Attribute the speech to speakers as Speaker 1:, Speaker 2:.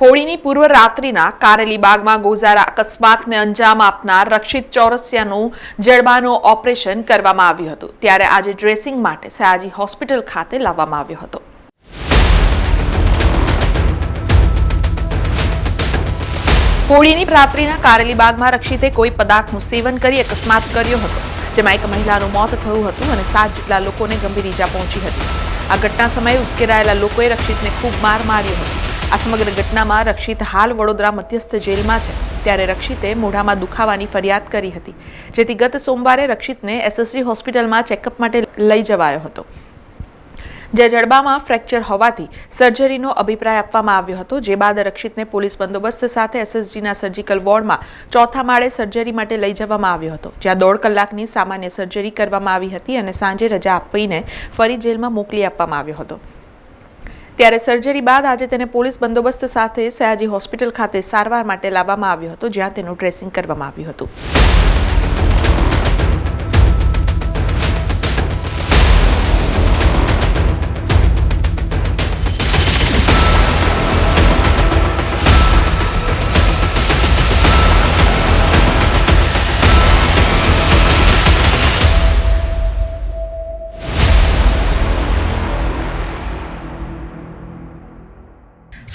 Speaker 1: હોળીની પૂર્વ રાત્રિના કારેલી બાગમાં ગોઝારા અકસ્માતને અંજામ આપનાર રક્ષિત ચોરસિયાનું જડબાનું ઓપરેશન કરવામાં આવ્યું હતું. ત્યારે આજે ડ્રેસિંગ માટે સયાજી હોસ્પિટલ ખાતે લાવવામાં આવ્યો હતો. હોળીની રાત્રિના કારેલી બાગમાં રક્ષિતે કોઈ પદાર્થનું સેવન કરી અકસ્માત કર્યો હતો, જેમાં એક મહિલાનું મોત થયું હતું અને સાત જેટલા લોકોને ગંભીર ઈજા પહોંચી હતી. આ ઘટના સમયે ઉશ્કેરાયેલા લોકોએ રક્ષિતને ખૂબ માર માર્યો હતો. આ સમગ્ર ઘટનામાં રક્ષિત હાલ વડોદરા મધ્યસ્થ જેલમાં છે. ત્યારે રક્ષિતે મોઢામાં દુખાવાની ફરિયાદ કરી હતી. જેથી ગત સોમવારે રક્ષિતને એસએસજી હોસ્પિટલમાં ચેકઅપ માટે લઈ જવાયો હતો. જે જડબામાં ફ્રેક્ચર હોવાથી સર્જરીનો અભિપ્રાય આપવામાં આવ્યો હતો. જે બાદ રક્ષિતને પોલીસ બંદોબસ્ત સાથે એસએસજીના સર્જિકલ વોર્ડમાં ચોથા માળે સર્જરી માટે લઈ જવામાં આવ્યો હતો. જ્યાં દોઢ કલાકની સામાન્ય સર્જરી કરવામાં આવી હતી અને સાંજે રજા આપીને ફરી જેલમાં મોકલી આપવામાં આવ્યો હતો. ત્યારે સર્જરી બાદ આજે તેને પોલીસ બંદોબસ્ત સાથે સયાજી હોસ્પિટલ ખાતે સારવાર માટે લાવવામાં આવ્યો હતો, જ્યાં તેનું ડ્રેસિંગ કરવામાં આવ્યું હતું.